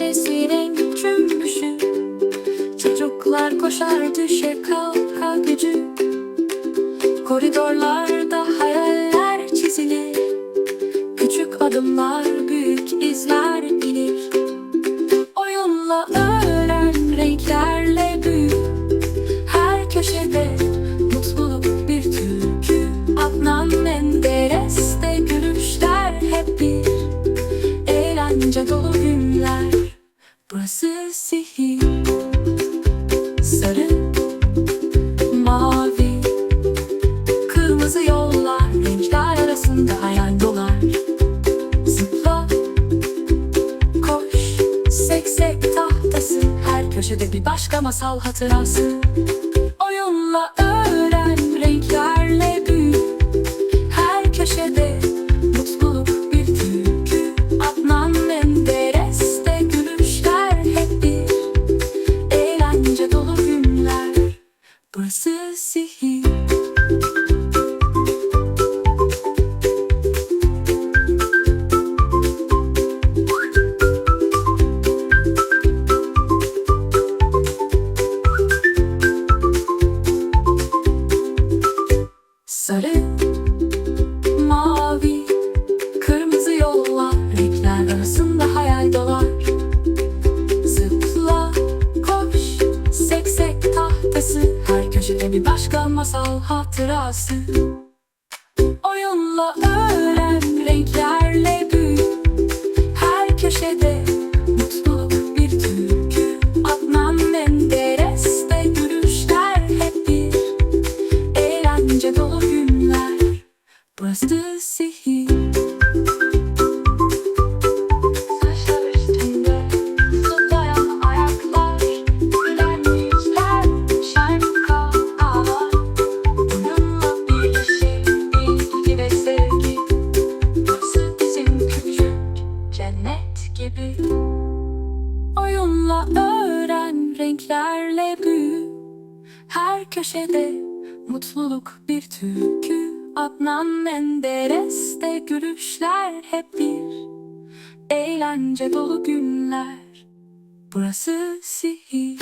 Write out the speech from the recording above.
renk cümbüşü Çocuklar koşar düşe kalka gücü. Koridorlarda hayaller çizilir. Küçük adımlar büyük izler bilir Oyunla öğren renklerle büyü. Her köşede mutluluk bir türkü. Adnan Menderes'te gülüşler hep bir. Eğlence dolu günler Burası sihir? Sarı Mavi Kırmızı yollar Renkler arasında hayal dolar. Zıpla Koş Seksek tahtası Her köşede bir başka masal hatırası Köşede bir başka masal hatırası. Oyunla öğren, renklerle büyü. Her köşede mutluluk bir türkü. Adnan Menderes'te gülüşler hep bir. Eğlence dolu günler. Burası sihir gibi. Oyunla öğren renklerle büyü. Her köşede mutluluk bir türkü. Adnan Menderes'te gülüşler hep bir. Eğlence dolu günler. Burası sihir